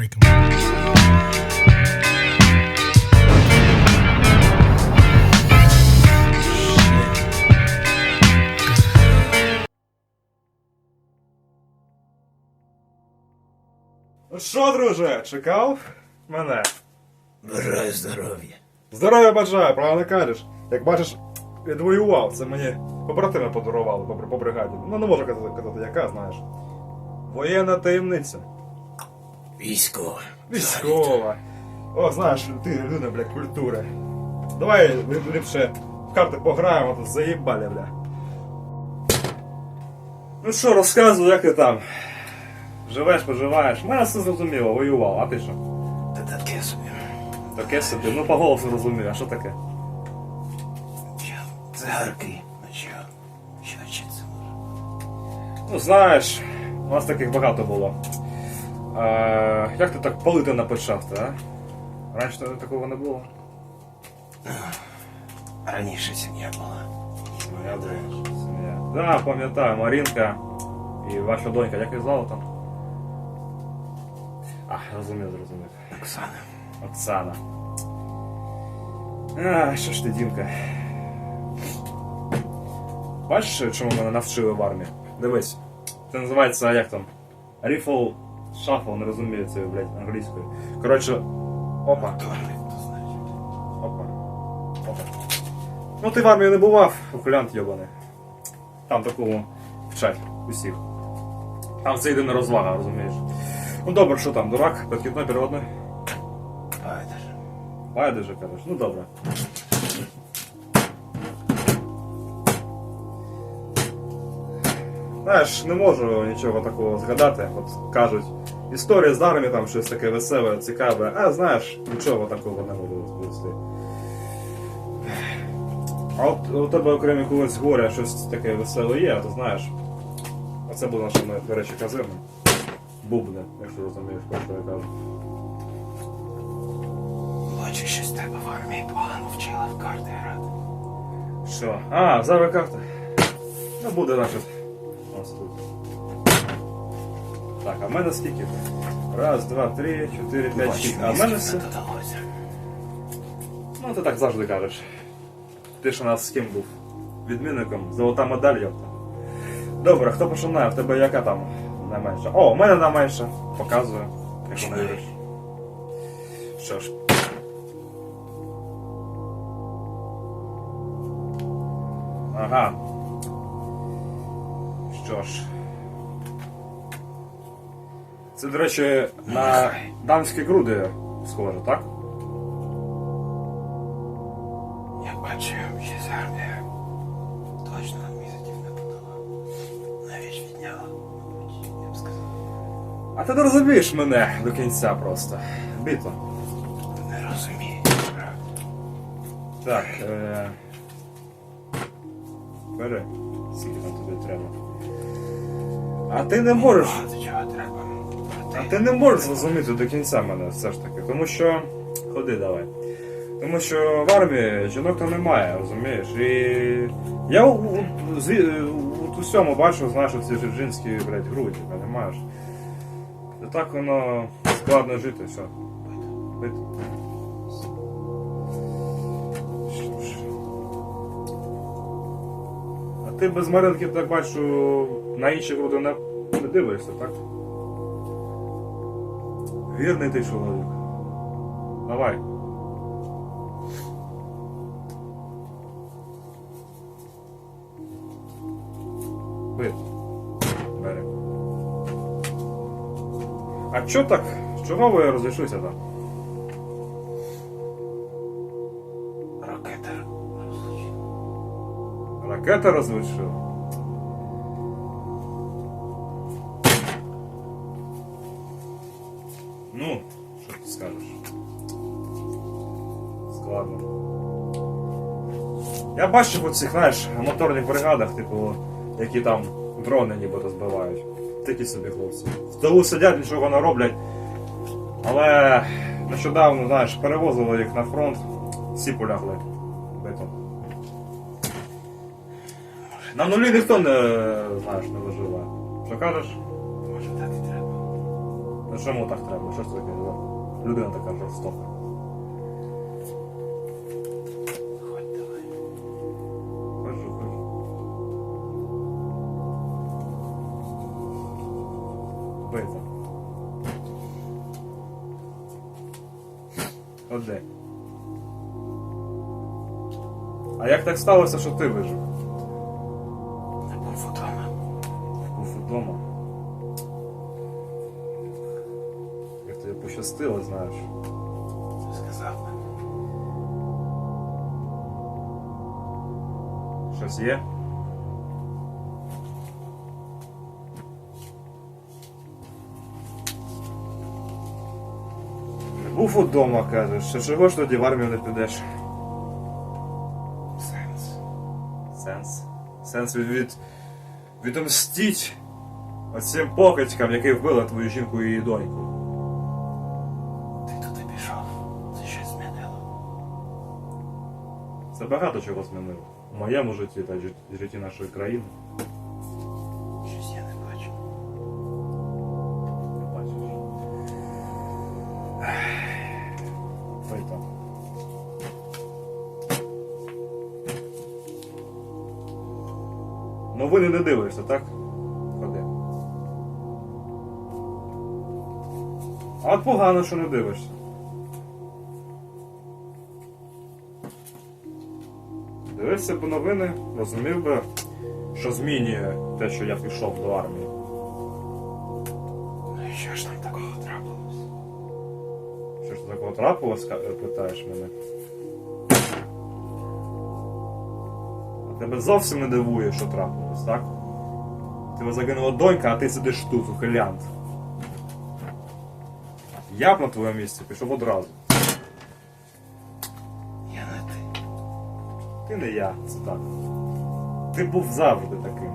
break 'em. Ну що, друже, чекав мене? Бажаю здоров'я. Здоров'я бажаю, правильно кажеш. Як бачиш, відвоював, це мені побратими подарували по, по бригаді. Ну не можу казати, казати, яка, знаєш. Воєнна таємниця. Військова. Військова. О, знаєш, ти людина, бля, культури. Давай ліпше в карти пограємо, тут заїбали, бля. Ну що, розказуй, як ти там? Живеш, поживаєш. Мене все зрозуміло, воював, а ти що? Та таке собі. Таке собі, ну по голосу розумію, а що таке? Цигарки. Ну що? Що вчиться може? Ну, знаєш, у нас таких багато було. Е, як ти так палити напочав, а? Раніше такого не було. Раніше сім'я була. Що сім'я. Да, пам'ятаю, Марінка і ваша донька, як її звали там? А, розумів, зрозумів. Оксана. Оксана. А, що ж ти, Дімка? Бачиш, чому мене навчили в армії? Дивись. Це називається як там? Rifle Shuffle, не розумію це, блядь, англійською. Коротше, опа, опа, опа. Ну ти в армії не бував, окулянт йобаний. Там такому вчать усіх. Там це єдина розвага, розумієш. Ну добре, що там, дурак, підхідний, переводний? Байдеш. Байдуже, кажеш. Ну добре. Знаєш, не можу нічого такого згадати. От кажуть, історія з армії там щось таке веселе, цікаве, а знаєш, нічого такого не можу розповісти. А от у тебе окрім якогось горя щось таке веселе є, а то знаєш. Оце була наша, до речі, казирна. Бубне, якщо розумієш, про що я кажу. Бачу, щось тебе в армії погано вчила в карти грати. Що? А, зараз карта. Ну буде значить. Ось тут. Так, а в мене скільки? Раз, два, три, чотири, п'ять, шість. А в мене все. Ну ти так завжди кажеш. Ти ж у нас з ким був? Відмінником, золота медаль, йопта. Добре, хто починає? В тебе яка там найменша? О, у мене найменша. Показую, якщо не віриш. Що ж. Ага. Що ж. Це, до речі, на дамські груди схоже, так? Я з армії. Точно місяців не подала. Навіть відняла. мабуть, Я б сказав. А ти не розумієш мене до кінця просто. Біто. Не розумію. Так. Е... Бери. Скільки там тобі треба. А ти не можеш. А ти не можеш зрозуміти до кінця мене все ж таки. Тому що. Ходи давай. Тому що в армії жінок там немає, розумієш? І я у, у, зі- у, усьому бачу, знаєш, ці жінські, блядь, груді, розумієш? І так воно складно жити, все. Бити. Ти без Маринки, так бачу, на інші груди не, не дивишся, так? Вірний ти чоловік. Давай. Бери. А чо так? Чого ви розійшлися там? Ракета розлучила. Ну, що ти скажеш? Складно. Я бачив у цих, знаєш, моторних бригадах, типу, які там дрони нібито збивають. Такі собі хлопці. В тилу сидять, нічого не роблять. Але нещодавно, знаєш, перевозили їх на фронт, всі полягли битом. На нулі ніхто не знаєш, не виживає. Що кажеш? Може так і треба. Ну чому так треба? Що ж таке? Людина така жорстока. Ходь давай. Ходжу, ходжу. Бита. Ходи. А як так сталося, що ти вижив? Пощастило, знаєш. Ти сказав мені. Щось є? Не був удома, кажеш. Що чого ж тоді в армію не підеш? Сенс. Сенс. Сенс від, від, відомстіть оцим покидькам, які вбили твою жінку і її доньку. Це багато чого змінило. В моєму житті та жит- житті нашої країни. Щось я не бачу. Не бачиш. Ой там. Новини не дивишся, так? Ходи. А от погано, що не дивишся. Дивишся б новини, розумів би, що змінює те, що я пішов до армії. Ну і що ж там такого трапилось? Що ж такого трапилось, питаєш мене? А тебе зовсім не дивує, що трапилось, так? Тебе загинула донька, а ти сидиш тут, ухилянт. Я б на твоєму місці пішов одразу. Ти не я, це так. Ти був завжди таким.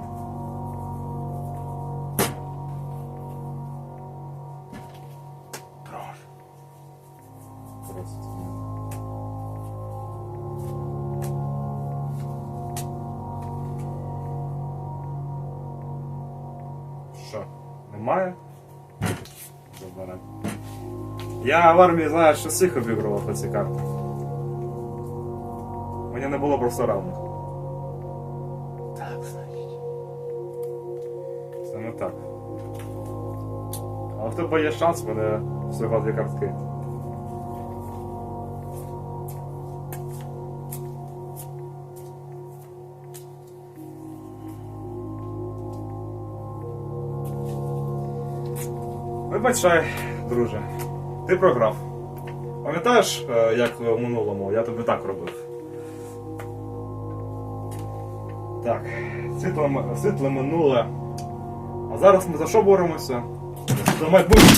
Що, немає? Я в армії, знаєш, що всіх обігрував по ці карти. Мені не було просто равних. Так, значить. Не так. А в тебе є шанс мене всього дві картки. Вибачай, друже, ти програв. Пам'ятаєш, е, як в минулому я тобі так робив? Так, світло, світло минуле. А зараз ми за що боремося? За майбутнє.